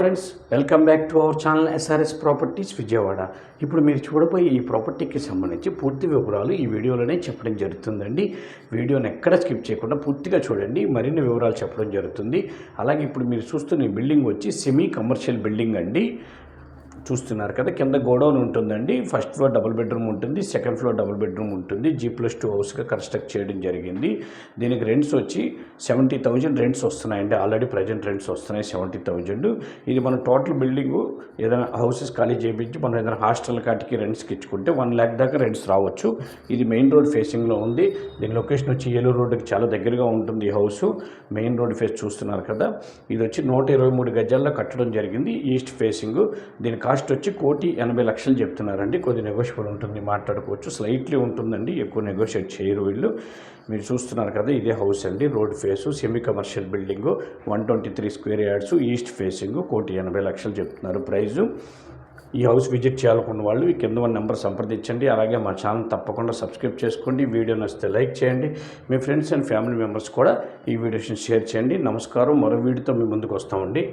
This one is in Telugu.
Friends welcome back to our channel SRS properties Vijayawada ఇప్పుడు మీరు చూడబోయే ఈ ప్రాపర్టీకి సంబంధించి పూర్తి వివరాలు ఈ వీడియోలోనే చెప్పడం జరుగుతుందండి. వీడియోని ఎక్కడ స్కిప్ చేయకుండా పూర్తిగా చూడండి. మరిన్ని వివరాలు చెప్పడం జరుగుతుంది. అలాగే ఇప్పుడు మీరు చూస్తున్న ఈ బిల్డింగ్ వచ్చి సెమీ కమర్షియల్ బిల్డింగ్ అండి. చూస్తున్నారు కదా కింద గోడౌన్ ఉంటుందండి. ఫస్ట్ ఫ్లోర్ డబుల్ బెడ్రూమ్ ఉంటుంది సెకండ్ ఫ్లోర్ డబుల్ బెడ్రూమ్ ఉంటుంది. జీ ప్లస్ టూ హౌస్గా కన్స్ట్రక్ట్ చేయడం జరిగింది. దీనికి రెంట్స్ వచ్చి సెవెంటీ థౌజండ్ రెంట్స్ వస్తున్నాయండి. ఆల్రెడీ ప్రజెంట్ రెంట్స్ వస్తున్నాయి సెవెంటీ థౌజండ్. ఇది మన టోటల్ బిల్డింగ్ ఏదైనా హౌసెస్ ఖాళీ చేయించి మనం ఏదైనా హాస్టల్ కాటికి రెంట్స్కి ఇచ్చుకుంటే వన్ ల్యాక్ దాకా రెంట్స్ రావచ్చు. ఇది మెయిన్ రోడ్ ఫేసింగ్లో ఉంది. దీని లొకేషన్ వచ్చి ఏలూరు రోడ్డుకి చాలా దగ్గరగా ఉంటుంది ఈ హౌస్. మెయిన్ రోడ్ ఫేస్ చూస్తున్నారు కదా. ఇది వచ్చి నూట ఇరవై మూడు గజాల్లో కట్టడం జరిగింది. East facing. దీని కాస్ట్ వచ్చి కోటి ఎనభై లక్షలు చెప్తున్నారండి. కొద్ది నెగోషియబుల్ ఉంటుంది మాట్లాడుకోవచ్చు. స్లైట్లీ ఉంటుందండి ఎక్కువ నెగోషియేట్ చేయరు వీళ్ళు. మీరు చూస్తున్నారు కదా ఇదే హౌస్ అండి. Road face semi commercial building one twenty three square yards east facing కోటి ఎనభై లక్షలు చెప్తున్నారు ప్రైజు. ఈ హౌస్ విజిట్ చేయాలనుకున్న వాళ్ళు ఈ కింద ఉన్న నెంబర్ సంప్రదించండి. అలాగే మా ఛానల్ తప్పకుండా సబ్స్క్రైబ్ చేసుకోండి. వీడియో నచ్చితే లైక్ చేయండి. మీ ఫ్రెండ్స్ అండ్ ఫ్యామిలీ మెంబర్స్ కూడా ఈ వీడియోస్ని షేర్ చేయండి. నమస్కారం. మరో వీడియోతో మీ ముందుకు వస్తామండి.